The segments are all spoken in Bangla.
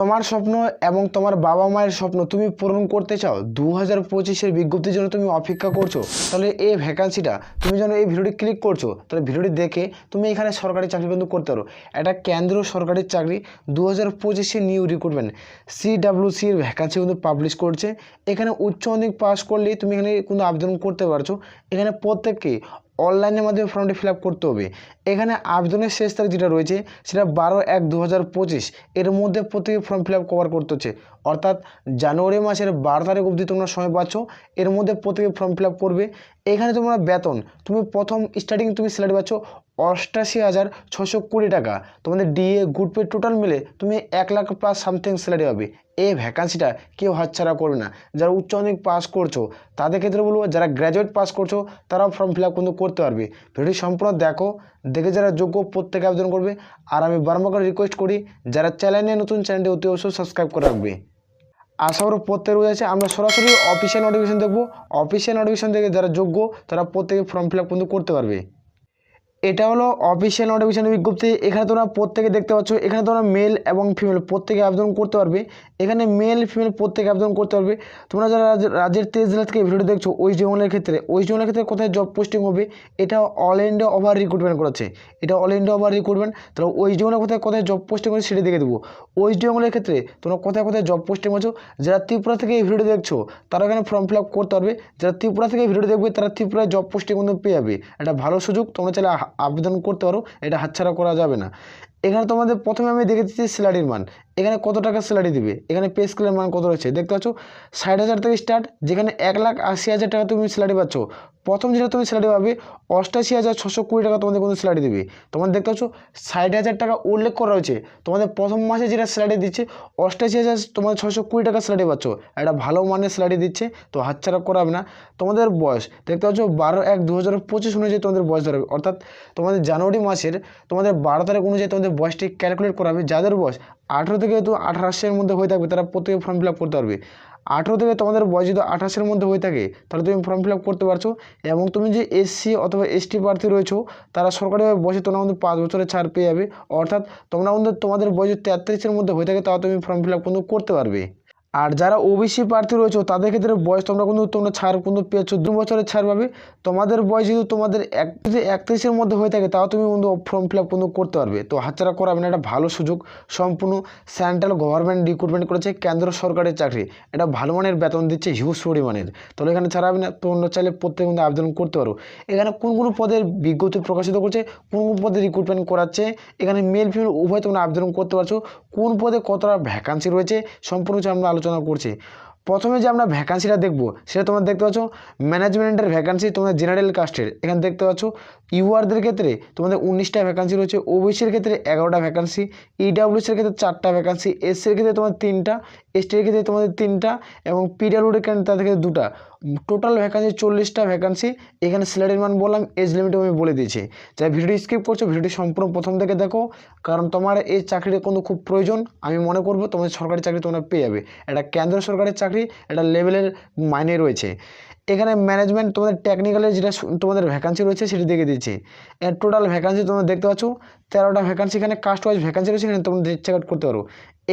তোমার স্বপ্ন এবং তোমার বাবা মায়ের স্বপ্ন তুমি পূরণ করতে চাও দু হাজার পঁচিশের বিজ্ঞপ্তির জন্য তুমি অপেক্ষা করছ, তাহলে এই ভ্যাকান্সিটা তুমি যেন এই ভিডিওটি ক্লিক করছ, তাহলে ভিডিওটি দেখে তুমি এখানে সরকারি চাকরি কিন্তু করতে পারো। এটা কেন্দ্রীয় সরকারি চাকরি দু হাজার পঁচিশে নিউ রিক্রুটমেন্ট। সিডাব্লিউসির ভ্যাকান্সি কিন্তু পাবলিশ করছে। এখানে উচ্চ মাধ্যমিক পাস করলেই তুমি এখানে কিন্তু আবেদন করতে পারছ। এখানে প্রত্যেককে অনলাইনের মাধ্যমে ফর্মটি ফিল করতে হবে। এখানে আবেদনের শেষ তারিখ যেটা রয়েছে, সেটা বারো এক দু এর মধ্যে প্রত্যেকে ফর্ম ফিল কভার করতে হচ্ছে। অর্থাৎ জানুয়ারি মাসের বারো তারিখ অবধি তোমরা সময় পাচ্ছ, এর মধ্যে প্রত্যেকে ফর্ম ফিল করবে। এখানে তোমরা বেতন, তুমি প্রথম স্টার্টিং তুমি স্যালারি পাচ্ছ অষ্টাশি হাজার ছশো কুড়ি টাকা। তোমাদের ডিএ গুড পে টোটাল মিলে তুমি এক লাখ প্লাস সামথিং স্যালারি পাবে। এই ভ্যাকান্সিটা কেউ হাতছাড়া করবে না। যারা উচ্চ মাধ্যমিক পাস করছ, তাদের ক্ষেত্রে বলব যারা গ্র্যাজুয়েট পাস করছ, তারাও ফর্ম ফিল কিন্তু করতে পারবে। ভিডিও সম্পূর্ণ দেখো, দেখে যারা যোগ্য প্রত্যেকে আবেদন করবে। আর আমি বারবার করে রিকোয়েস্ট করি, যারা চ্যানেলে নতুন চ্যানেলটি অতি অবশ্যই সাবস্ক্রাইব করে রাখবে। আশা করি প্রত্যেক রোজ আছে, আমরা সরাসরি অফিসিয়াল নোটিফিকেশন দেখব। অফিসিয়াল নোটিফিকেশন থেকে যারা যোগ্য, তারা প্রত্যেকে ফর্ম ফিল কিন্তু করতে পারবে। এটা হলো অফিসিয়াল নোটিফিকেশন বিজ্ঞপ্তি। এখানে তোমরা প্রত্যেকে দেখতে পাচ্ছ, এখানে তোমরা মেল এবং ফিমেল প্রত্যেকে আবেদন করতে পারবে। এখানে মেল ফিমেল প্রত্যেকে আবেদন করতে পারবে। তোমরা যারা রাজ্য- রাজ্যের তেইশ জেলা থেকে ভিডিও দেখছ ওয়েস্ট বেঙ্গলের ক্ষেত্রে ওয়েস্ট বেঙ্গলের ক্ষেত্রে কোথায় জব পোস্টিং হবে, এটা অল ইন্ডিয়া ওভার রিক্রুটমেন্ট করেছে এটা অল ইন্ডিয়া ওভার রিক্রুটমেন্ট তাহলে ওয়েস্ট বেঙ্গলের কোথায় কোথায় জব পোস্টিং হচ্ছে সেটা দেখে দেবো। ওয়েস্ট বেঙ্গলের ক্ষেত্রে তোমরা কোথায় কোথায় জব পোস্টিং আছো যারা ত্রিপুরা থেকে এই ভিডিও দেখছ, তারা এখানে ফর্ম ফিল আপ করতে পারবে। যারা ত্রিপুরা থেকে ভিডিও দেখবে, তারা ত্রিপুরায় জব পোস্টিং কিন্তু পেয়ে যাবে। একটা ভালো সুযোগ, তোমরা চাইলে আবেদন করতে পারো এটা হাতছাড়া করা যাবে না। এখানে তোমাদের প্রথমে আমি দেখে দিচ্ছি স্যালারির মান। এখানে কত টাকা স্যালারি দিবে? এখানে পে স্কেলের মান কত রয়েছে? দেখতে পাচ্ছ, ষাট হাজার থেকে স্টার্ট, যেখানে এক লাখ আশি হাজার টাকা তুমি স্যালারি পাচ্ছ। প্রথম যেটা তুমি স্যালারি পাবে, অষ্টাশি হাজার ছশো কুড়ি টাকা তোমাদের কিন্তু স্যালারি দেবে। তোমাদের দেখতে পাচ্ছ, ষাট হাজার টাকা উল্লেখ করা হয়েছে। তোমাদের প্রথম মাসে যেটা স্যালারি দিচ্ছে, অষ্টাশি হাজার তোমাদের ছশো কুড়ি টাকা স্যালারি পাচ্ছ। একটা ভালো মানের স্যালারি দিচ্ছে, তো হাতছাড়া করাবে না। তোমাদের বয়স, দেখতে পাচ্ছ, বারো এক দু হাজার পঁচিশ অনুযায়ী তোমাদের বয়স ধরাবে অর্থাৎ তোমাদের জানুয়ারি মাসের তোমাদের বারো তারিখ অনুযায়ী তোমাদের বয়সটি ক্যালকুলেট করা হবে যাদের বয়স আঠেরো থেকে যেহেতু আঠাশের মধ্যে হয়ে থাকবে, তারা প্রত্যেকে ফর্ম ফিল করতে পারবে। আঠেরো থেকে তোমাদের বয়স যদি আঠাশের মধ্যে হয়ে থাকে, তাহলে তুমি ফর্ম ফিল করতে পারছ এবং তুমি যে এসসি অথবা এসটি প্রার্থী রয়েছো, তারা সরকারিভাবে বয়সে তোমরা কিন্তু পাঁচ বছরের ছাড় পেয়ে যাবে। অর্থাৎ তোমরা কিন্তু তোমাদের বয়স যদি তেত্রিশের মধ্যে হয়ে থাকে, তাও তুমি ফর্ম ফিল কিন্তু করতে পারবে। আর যারা ওবিসি প্রার্থী রয়েছে, তাদের ক্ষেত্রে বয়স তোমরা কিন্তু তোমরা ছাড় কিন্তু পেয়েছ। দু বছরের ছাড় পাবে। তোমাদের বয়স যদি তোমাদের এক যদি একত্রিশের মধ্যে হয়ে থাকে, তাও তুমি কিন্তু ফর্ম ফিল আপ কিন্তু করতে পারবে। তো হাতছাড়া করাবে না, এটা ভালো সুযোগ। সম্পূর্ণ সেন্ট্রাল গভর্নমেন্ট রিক্রুটমেন্ট করেছে, কেন্দ্র সরকারের চাকরি। এটা ভালো মানের বেতন দিচ্ছে হিউজ পরিমাণের। তাহলে এখানে ছাড়াবে না তোমরা চাইলে প্রত্যেক কিন্তু আবেদন করতে পারো। এখানে কোন কোন পদের বিজ্ঞপ্তি প্রকাশিত করছে, কোন কোন পদে রিক্রুটমেন্ট করাচ্ছে, এখানে মেল ফিমেল উভয় তোমরা আবেদন করতে পারছ। কোন পদে কতটা ভ্যাকান্সি রয়েছে, সম্পূর্ণ আমরা আলোচনা করছি। প্রথমে যে আমরা ভ্যাকান্সিটা দেখব, সেটা তোমরা দেখতে পাচ্ছ ম্যানেজমেন্টের ভ্যাকান্সি তোমাদের জেনারেল কাস্টের এখানে দেখতে পাচ্ছ ইউআরদের ক্ষেত্রে তোমাদের উনিশটা ভ্যাকান্সি রয়েছে ওবিসির ক্ষেত্রে এগারোটা ভ্যাকান্সি ইডাব্লিউসির ক্ষেত্রে চারটা ভ্যাকান্সি এসসির ক্ষেত্রে তোমার তিনটা এসটির ক্ষেত্রে তোমাদের তিনটা এবং পিডাব্লিউডির কেন তাদের ক্ষেত্রে দুটা। টোটাল ভ্যাকান্সি চল্লিশটা ভ্যাকান্সি এখানে স্যালারির মান বললাম এজ লিমিট আমি বলে দিয়েছি। তাই ভিডিওটি স্কিপ করছ ভিডিওটি সম্পূর্ণ প্রথম থেকে দেখো, কারণ তোমার এই চাকরিটা কিন্তু খুব প্রয়োজন। আমি মনে করব, তোমাদের সরকারি চাকরি তোমরা পেয়ে যাবে। এটা কেন্দ্র সরকারের চাকরি, এটা লেভেলের মাইনে রয়েছে। এখানে ম্যানেজমেন্ট তোমাদের টেকনিক্যালের যেটা তোমাদের ভ্যাকান্সি রয়েছে সেটি দেখে দিচ্ছি। এর টোটাল ভ্যাকান্সি তোমরা দেখতে পাচ্ছ, তেরোটা ভ্যাকান্সি এখানে কাস্ট ওয়াইজ ভ্যাকান্সি রয়েছে, এখানে তোমরা চেক আউট করতে পারো।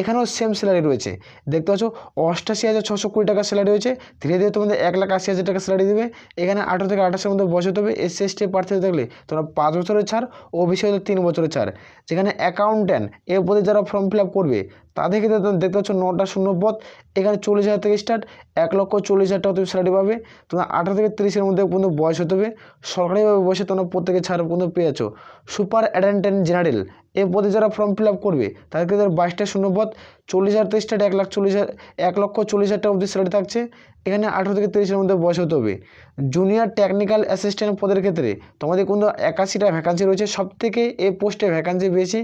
এখানেও সেম স্যালারি রয়েছে। দেখতে পাচ্ছ, অষ্টাশি হাজার ছশো কুড়ি টাকা স্যালারি রয়েছে। ধীরে ধীরে তোমাদের এক লাখ আশি হাজার টাকা স্যালারি দেবে। এখানে আঠারো থেকে আঠাশের মধ্যে বছর হবে। এসসি এসটি প্রার্থী থাকলে তোমরা পাঁচ বছরের ছাড়, ও হলে তিন বছরের ছাড়। যেখানে অ্যাকাউন্ট্যান্ট এর পদে যারা ফর্ম ফিল আপ করবে তাদের ক্ষেত্রে দেখতে পাচ্ছ নটা শূন্য পথ, এখানে চল্লিশ হাজার থেকে স্টার্ট এক লক্ষ চল্লিশ হাজার টাকা তুমি স্যালারি পাবে। তোমরা আঠারো থেকে তিরিশের মধ্যে পর্যন্ত বয়স হতে হবে। সরকারিভাবে বয়সে তোমরা প্রত্যেকে ছাড় পর্যন্ত পেয়ে যাচ্ছ। সুপার অ্যাটেন্ডেন্ট জেনারেল এ পদে যারা ফর্ম ফিল আপ করবে তাদের ক্ষেত্রে বাইশটা শূন্য পথ, চল্লিশ হাজার থেকে স্টার্ট এক লাখ চল্লিশ হাজার, এক লক্ষ চল্লিশ হাজার টাকা অবধি স্যালারি থাকছে। এখানে আঠারো থেকে তিরিশের মধ্যে বয়স হতে হবে। জুনিয়র টেকনিক্যাল অ্যাসিস্ট্যান্ট পদের ক্ষেত্রে তোমাদের কিন্তু একাশিটা ভ্যাকান্সি রয়েছে। সব থেকে এই পোস্টে ভ্যাকান্সি বেশি।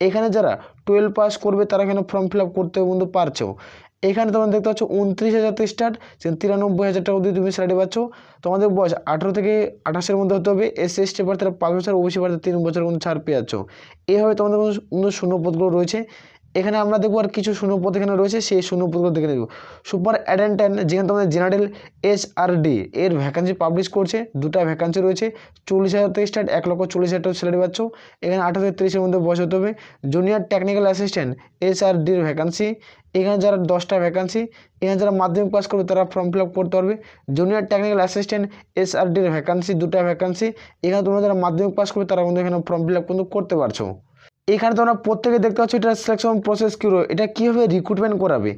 এখানে যারা টুয়েলভ পাস করবে, তারা এখানে ফর্ম ফিল আপ করতে বন্ধু, পারছ? এখানে তোমরা দেখতে পাচ্ছ উনত্রিশ হাজার থেকে স্টার্ট তিরানব্বই হাজার টাকা অবধি তুমি স্যালারি পাচ্ছ। তোমাদের বয়স আঠারো থেকে আঠাশের মধ্যে হতে হবে এসসি এসটি প্রার্থীরা পাঁচ বছর ওবিসি প্রার্থী তিন বছর কোনো ছাড় পেয়ে যাচ্ছ। এইভাবে তোমাদের কোনো শূন্য পদগুলো রয়েছে। এখানে আমরা দেখব আর কিছু শূন্যপদ এখানে রয়েছে, সেই শূন্যপদগুলো দেখে নেব। সুপার অ্যাডেন্টেন্ট যেখানে তোমাদের জেনারেল এস আর ডি, এর ভ্যাকান্সি পাবলিশ করছে, দুটা ভ্যাকান্সি রয়েছে। চল্লিশ হাজার থেকে স্টার্ট এক লক্ষ চল্লিশ হাজার টাকা স্যালারি পাচ্ছ। এখানে আঠারো থেকে তিরিশের মধ্যে বয়স হতে হবে। Junior technical assistant S R ডির ভ্যাকান্সি এখানে যারা দশটা ভ্যাকান্সি এখানে যারা মাধ্যমিক পাস করবে, তারা ফর্ম ফিল আপ করতে পারবে। Junior technical assistant S R ডির ভ্যাকান্সি দুটা ভ্যাকান্সি এখানে তোমরা যারা মাধ্যমিক পাস করবে, তারা কিন্তু এখানে ফর্ম ফিল আপ কিন্তু করতে পারছ। এখানে তোমরা প্রত্যেকে দেখতে পাচ্ছ এটা সিলেকশন প্রসেস কী রয়েছে এটা কীভাবে রিক্রুটমেন্ট করাবে?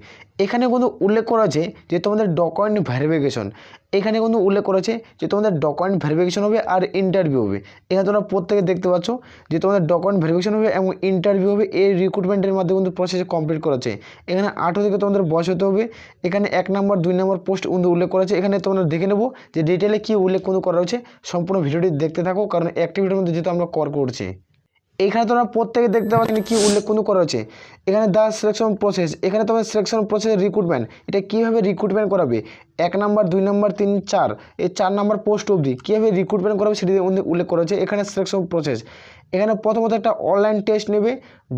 এখানে কিন্তু উল্লেখ করা আছে যে তোমাদের ডকুমেন্ট ভেরিফিকেশন এখানে কিন্তু উল্লেখ করেছে যে তোমাদের ডকুমেন্ট ভেরিফিকেশন হবে আর ইন্টারভিউ হবে। এখানে তোমরা প্রত্যেকে দেখতে পাচ্ছ যে তোমাদের ডকুমেন্ট ভেরিফিকেশন হবে এবং ইন্টারভিউ হবে, এই রিক্রুটমেন্টের মাধ্যমে কিন্তু প্রসেস কমপ্লিট করেছে এখানে আঠেরো থেকে তোমাদের বয়স হতে হবে। এখানে এক নম্বর, দুই নম্বর পোস্ট কিন্তু উল্লেখ করেছে এখানে তোমরা দেখে নেব যে ডিটেলে কী উল্লেখ কিন্তু করা হয়েছে। সম্পূর্ণ ভিডিওটি দেখতে থাকো, কারণ অ্যাক্টিভিটির মধ্যে যেহেতু আমরা কর করছি। এখানে তোমরা প্রত্যেকে দেখতে পাচ্ছ কি উল্লেখ কোনো করা হয়েছে। এখানে দা সিলেকশন প্রসেস এখানে তোমার সিলেকশন প্রসেস রিক্রুটমেন্ট এটা কীভাবে রিক্রুটমেন্ট করাবে? এক নাম্বার, দুই নাম্বার, তিন, চার, এই চার নাম্বার পোস্ট অবধি কীভাবে রিক্রুটমেন্ট করাবে সেটি উল্লেখ- করা হয়েছে। এখানে সিলেকশন প্রসেস এখানে প্রথমত একটা অনলাইন টেস্ট নেবে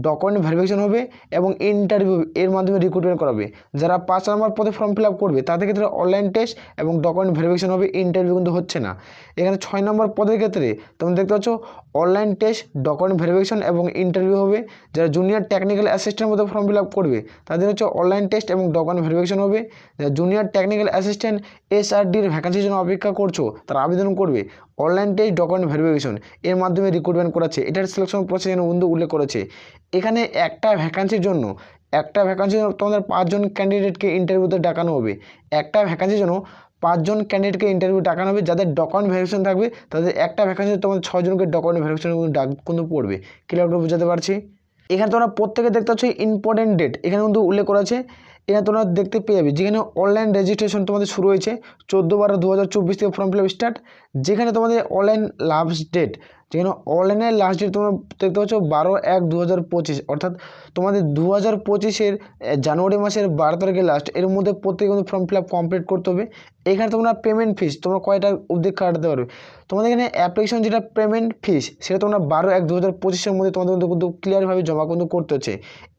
ডকুমেন্ট ভেরিফিকেশন হবে এবং ইন্টারভিউ এর মাধ্যমে রিক্রুটমেন্ট করাবে। যারা পাঁচ নম্বর পদে ফর্ম ফিল আপ করবে, তাদের ক্ষেত্রে অনলাইন টেস্ট এবং ডকুমেন্ট ভেরিফিকেশন হবে ইন্টারভিউ কিন্তু হচ্ছে না। এখানে ছয় নম্বর পদের ক্ষেত্রে তোমরা দেখতে পাচ্ছ অনলাইন টেস্ট ডকুমেন্ট ভেরিফিকেশন এবং ইন্টারভিউ হবে। যারা জুনিয়র টেকনিক্যাল অ্যাসিস্ট্যান্ট মধ্যে ফর্ম ফিল আপ করবে, তাদের হচ্ছে অনলাইন টেস্ট এবং ডকুমেন্ট ভেরিফিকেশন হবে। যারা জুনিয়র টেকনিক্যাল অ্যাসিস্ট্যান্ট এসআরডির ভ্যাকান্সির জন্য অপেক্ষা করছ, তারা আবেদন করবে। অনলাইন টেস্ট ডকুমেন্ট ভেরিফিকেশন এর মাধ্যমে রিক্রুটমেন্ট করাচ্ছে। এটার সিলেকশন প্রসেস এখানে বন্ধু উল্লেখ করেছে। এখানে একটা ভ্যাকান্সির জন্য, একটা ভ্যাকান্সির জন্য তোমাদের পাঁচজন ক্যান্ডিডেটকে ইন্টারভিউতে ডাকানো হবে। একটা ভ্যাকান্সির জন্য পাঁচজন ক্যান্ডিডেটকে ইন্টারভিউ ডাকানো হবে, যাদের ডকুমেন্ট ভেরিফিকেশন থাকবে, তাদের একটা ভ্যাকান্সি তোমাদের ছজনকে ডকুমেন্ট ভেরিফিকেশন ডাক, কিন্তু পড়বে। ক্লিয়ার করে বুঝাতে পারছি? এখানে তোমরা প্রত্যেকে দেখতে পাচ্ছ ইম্পর্টেন্ট ডেট এখানে কিন্তু উল্লেখ করা আছে এখানে তোমরা দেখতে পেয়ে যাবে, যেখানে অনলাইন রেজিস্ট্রেশন তোমাদের শুরু হয়েছে চোদ্দ বারো দু হাজার চব্বিশ থেকে ফর্ম ফিল আপ স্টার্ট যেখানে তোমাদের অনলাইন লাস্ট ডেট যেখানে অনলাইনের লাস্ট ডেট তোমরা দেখতে পাচ্ছ বারো এক দু হাজার পঁচিশ। অর্থাৎ তোমাদের দু হাজার পঁচিশের জানুয়ারি মাসের বারো তারিখে লাস্ট এর মধ্যে প্রত্যেকে কিন্তু ফর্ম ফিল আপ কমপ্লিট করতে হবে। এখানে তোমরা পেমেন্ট ফিস তোমরা কয়টা অবধি কাটাতে পারবে? তোমাদের এখানে অ্যাপ্লিকেশন যেটা পেমেন্ট ফিস সেটা তোমরা বারো এক দু হাজার পঁচিশের মধ্যে তোমাদের কিন্তু কিন্তু ক্লিয়ারভাবে জমা কিন্তু করতে হচ্ছে।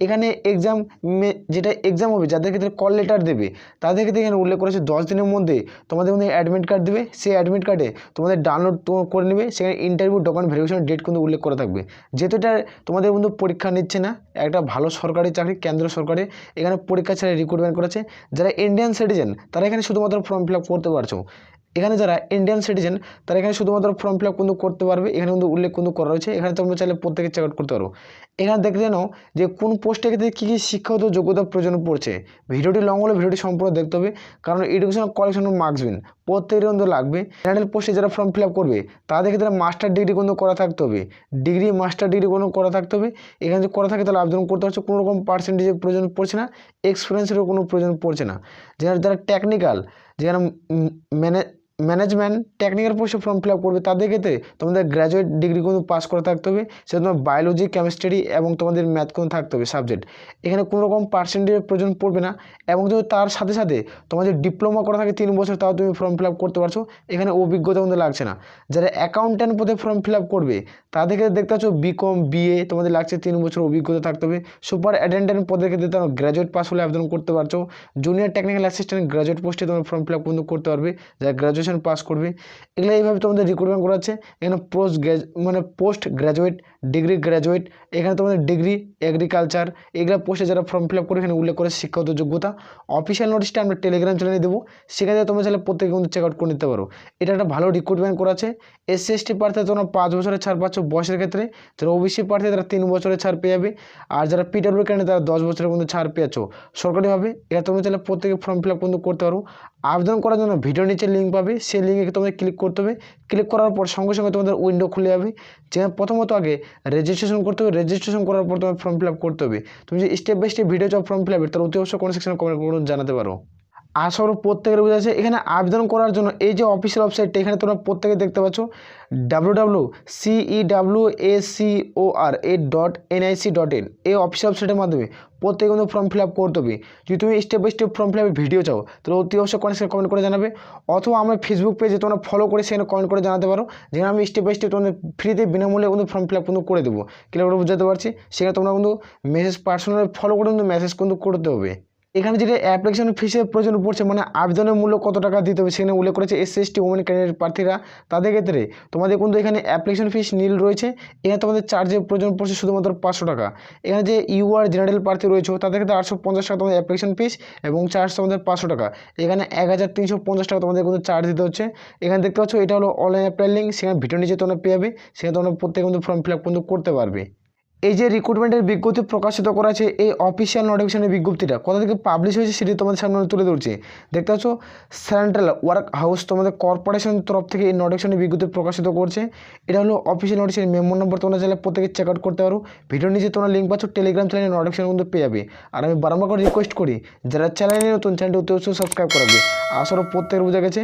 এখানে এক্সাম যেটা এক্সাম হবে, যাদের ক্ষেত্রে কল লেটার দেবে, তাদের ক্ষেত্রে এখানে উল্লেখ করেছে দশ দিনের মধ্যে তোমাদের মধ্যে অ্যাডমিট কার্ড দেবে। সেই অ্যাডমিট কার্ডে তোমাদের ডাউনলোড করে নেবে, সেখানে ইন্টারভিউ ডকুমেন্ট ভেরিফিকেশন ডেট কিন্তু উল্লেখ করা থাকবে। যেহেতু এটা তোমাদের কিন্তু পরীক্ষা নিচ্ছে না, একটা ভালো সরকারি চাকরি কেন্দ্র সরকারে, এখানে পরীক্ষা ছাড়া রিক্রুটমেন্ট করেছে যারা ইন্ডিয়ান সিটিজেন তারা এখানে শুধুমাত্র ফর্ম ফিল আপ করতে পারছ। এখানে যারা ইন্ডিয়ান সিটিজেন তারা এখানে শুধুমাত্র ফর্ম ফিল আপ কিন্তু করতে পারবে। এখানে কিন্তু উল্লেখ কিন্তু করা রয়েছে। এখানে তোমরা চাইলে প্রত্যেকে চেক আউট করতে পারো। এখানে দেখতে জানো যে কোন পোস্টে ক্ষেত্রে কী কী শিক্ষাগত যোগ্যতা প্রয়োজন পড়ছে। ভিডিওটি লং হলে ভিডিওটি সম্পূর্ণ দেখতে হবে। কারণ এডুকেশনাল কোয়ালিফিকেশন মার্কস বিন প্রত্যেকের কিন্তু লাগবে। জেনারেল পোস্টে যারা ফর্ম ফিল আপ করবে, তাদের ক্ষেত্রে মাস্টার ডিগ্রি কিন্তু করা থাকতে হবে। ডিগ্রি মাস্টার ডিগ্রি কোনো করা থাকতে হবে। এখানে যদি করা থাকে তাহলে আবেদন করতে হচ্ছে কোনো রকম পার্সেন্টেজের প্রয়োজন পড়ছে না। এক্সপিরিয়েন্সেরও কোনো প্রয়োজন পড়ছে না। যারা যারা টেকনিক্যাল যেখানে ম্যানে ম্যানেজমেন্ট টেকনিক্যাল পোস্টে ফর্ম ফিল আপ করবে। তাদের ক্ষেত্রে তোমাদের গ্র্যাজুয়েট ডিগ্রি কিন্তু পাস করে থাকতে হবে। সেটা তোমার বায়োলজি কেমিস্ট্রি এবং তোমাদের ম্যাথ কিন্তু থাকতে হবে সাবজেক্ট এখানে কোনো রকম পার্সেন্টেজের প্রয়োজন পড়বে না এবং যদি তার সাথে সাথে তোমাদের ডিপ্লোমা করা থাকে তিন বছর, তাও তুমি ফর্ম ফিল আপ করতে পারছ। এখানে অভিজ্ঞতা কিন্তু লাগছে না। যারা অ্যাকাউন্ট্যান্ট পদে ফর্ম ফিল আপ করবে তাদের ক্ষেত্রে দেখতে পাচ্ছ বিকম বিএ তোমাদের লাগছে তিন বছর অভিজ্ঞতা থাকতে হবে। সুপার অ্যাটেন্ডেন্ট পদের ক্ষেত্রে তোমরা গ্র্যাজুয়েট পাস হলে আবেদন করতে পারছ। জুনিয়র টেকনিক্যাল অ্যাসিস্ট্যান্ট গ্র্যাজুয়েট পোস্টে তোমরা ফর্ম ফিল আপ করতে পারবে। যারা গ্র্যাজুয়েশন পাস করবে। এগুলো এইভাবে তোমাদের রিক্রুটমেন্ট করাচ্ছে। এখানে পোস্ট মানে পোস্ট গ্র্যাজুয়েট ডিগ্রি গ্র্যাজুয়েট এখানে তোমাদের ডিগ্রি এগ্রিকালচার এগুলো পোস্টে যারা ফর্ম ফিল আপ করে এখানে উল্লেখ করে শিক্ষাগত যোগ্যতা। অফিসিয়াল নোটিশটা আমরা টেলিগ্রাম চ্যানেলে দেবো। সেখানে তোমরা চাইলে প্রত্যেকে কিন্তু চেক আউট করে নিতে পারো। এটা একটা ভালো রিক্রুটমেন্ট করাছে এসসি এসটি প্রার্থী তোমরা পাঁচ বছরের ছাড় পাচ্ছ বয়সের ক্ষেত্রে। যারা ওবিসি প্রার্থী, তারা তিন বছরের ছাড় পেয়ে যাবে। আর যারা পিডব্লিউ ক্যান্ডিডেট তারা দশ বছরের মধ্যে ছাড় পেয়েছ। সরকারিভাবে এটা তোমরা চাইলে প্রত্যেকে ফর্ম ফিল আপ কিন্তু করতে পারো। আবেদন করার জন্য ভিডিও নিচে লিঙ্ক পাবে। সেই লিঙ্কে তোমাদের ক্লিক করতে হবে। ক্লিক করার পর সঙ্গে সঙ্গে তোমাদের উইন্ডো খুলে যাবে। যেখানে প্রথমত আগে রেজিস্ট্রেশন করতে হবে। রেজিস্ট্রেশন করার পর তোমার ফর্ম ফিল করতে হবে। তুমি যদি স্টেপ বাই স্টেপ ভিডিও চাও ফর্ম ফিল আপের তাহলে অতি অবশ্যই কোনো সেকশনে কমেন্ট করুন জানাতে পারো। আশা করি প্রত্যেকের বোঝা যাচ্ছে এখানে আবেদন করার জন্য এই যে অফিসিয়াল ওয়েবসাইটটা এখানে তোমরা প্রত্যেকে দেখতে পাচ্ছ W W CE W A C O R A dot NIC dot in এই অফিসিয়াল ওয়েবসাইটের মাধ্যমে প্রত্যেকে কিন্তু ফর্ম ফিল আপ করতে হবে। যদি তুমি step by step form fill আপের ভিডিও চাও, তাহলে অতি অবশ্যই কমেন্ট কমেন্ট করে জানাবে। অথবা আমার ফেসবুক পেজে তোমরা ফলো করে সেখানে কমেন্ট করে জানাতে পারো, যেখানে আমি স্টেপ বাই স্টেপ তোমাদের ফ্রিতে বিনামূল্যে কিন্তু ফর্ম ফিল আপ কিন্তু করে দেবো। ক্লিয়ার করে বুঝাতে পারছি? সেখানে তোমরা কিন্তু মেসেজ পার্সোনাল ফলো করে কিন্তু মেসেজ কিন্তু করতে হবে। এখানে যেটা অ্যাপ্লিকেশন ফিসের প্রয়োজন পড়ছে মানে আবেদনের মূল্য কত টাকা দিতে হবে সেখানে উল্লেখ করেছে S S T women candidate প্রার্থীরা। তাদের ক্ষেত্রে তোমাদের কিন্তু এখানে অ্যাপ্লিকেশন ফিস নীল রয়েছে। এখানে তোমাদের চার্জের প্রয়োজন পড়ছে শুধুমাত্র পাঁচশো টাকা। এখানে যে ইউআর জেনারেল প্রার্থী রয়েছে, তাদের ক্ষেত্রে আটশো পঞ্চাশ টাকা তোমাদের অ্যাপ্লিকেশন ফিস এবং চার্জ তোমাদের পাঁচশো টাকা। এখানে এক হাজার তিনশো পঞ্চাশ টাকা তোমাদের কিন্তু চার্জ দিতে হচ্ছে। এখানে দেখতে পাচ্ছ, এটা হলো অনলাইন অ্যাপ্লাই লিঙ্ক সেখানে ভিডিও নিচে তোমরা পেয়ে যাবে। সেখানে তোমরা প্রত্যেকে কিন্তু ফর্ম ফিল আপ কিন্তু করতে পারবে। এই যে রিক্রুটমেন্টের বিজ্ঞপ্তি প্রকাশিত করা আছে এই অফিসিয়াল নোটিফিকেশনের বিজ্ঞপ্তিটা কোথা থেকে পাবলিশ হয়েছে সেটি তোমাদের সামনে তুলে ধরছে। দেখতে পাচ্ছ সেন্ট্রাল ওয়ার্ক হাউস তোমাদের কর্পোরেশন তরফ থেকে এই নোটিফিকেশনের বিজ্ঞপ্তি প্রকাশিত করছে। এটা হলো অফিসিয়াল নোটিফিকেশন মেম্বার নম্বর তোমরা চাইলে প্রত্যেকে চেক আউট করতে পারো। ভিডিওর নিচে তোমরা লিঙ্ক পাচ্ছ টেলিগ্রাম চ্যানেলের নোটিফিকেশন কিন্তু পেয়ে যাবে। আর আমি বারবার করে রিকোয়েস্ট করি, যারা চ্যানেলে নতুন চ্যানেলটি অতি অবশ্যই সাবস্ক্রাইব করাবে আসলে প্রত্যেকের বোঝা গেছে।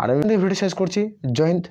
আর আমি ভিডিও শেষ করছি। জয় হিন্দ